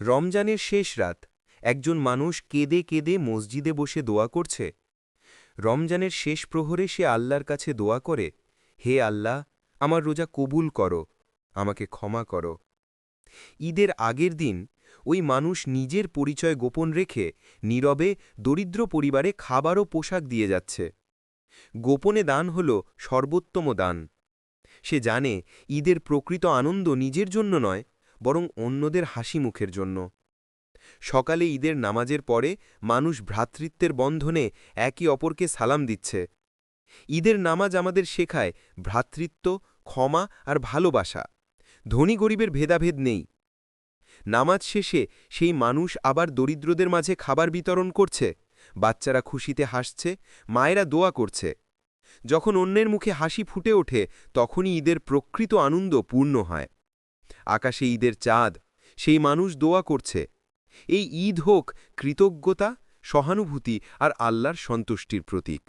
রমজানের শেষ রাত, একজন মানুষ কেঁদে কেঁদে মসজিদে বসে দোয়া করছে। রমজানের শেষ প্রহরে সে আল্লাহর কাছে দোয়া করে, হে আল্লাহ, আমার রোজা কবুল করো, আমাকে ক্ষমা করো। ঈদের আগের দিন, ওই মানুষ নিজের পরিচয় গোপন রেখে নীরবে দরিদ্র পরিবারে খাবার ও পোশাক দিয়ে যাচ্ছে। গোপনে দান হল সর্বোত্তম দান। সে জানে, ঈদের প্রকৃত আনন্দ নিজের জন্য নয় বরং অন্যদের হাসি মুখের জন্য। সকালে ঈদের নামাজের পরে মানুষ ভ্রাতৃত্বের বন্ধনে একে অপরকে সালাম দিচ্ছে। ঈদের নামাজ আমাদের শেখায় ভ্রাতৃত্ব, ক্ষমা আর ভালোবাসা। ধনী গরিবের ভেদাভেদ নেই। নামাজ শেষে সেই মানুষ আবার দরিদ্রদের মাঝে খাবার বিতরণ করছে, বাচ্চারা খুশিতে হাসছে, মায়েরা দোয়া করছে। যখন অন্যের মুখে হাসি ফুটে ওঠে, তখনই ঈদের প্রকৃত আনন্দ পূর্ণ হয়। আকাশে ঈদের চাঁদ, সেই মানুষ দোয়া করছে। এই ঈদ হোক কৃতজ্ঞতা, সহানুভূতি আর আল্লাহর সন্তুষ্টির প্রতীক।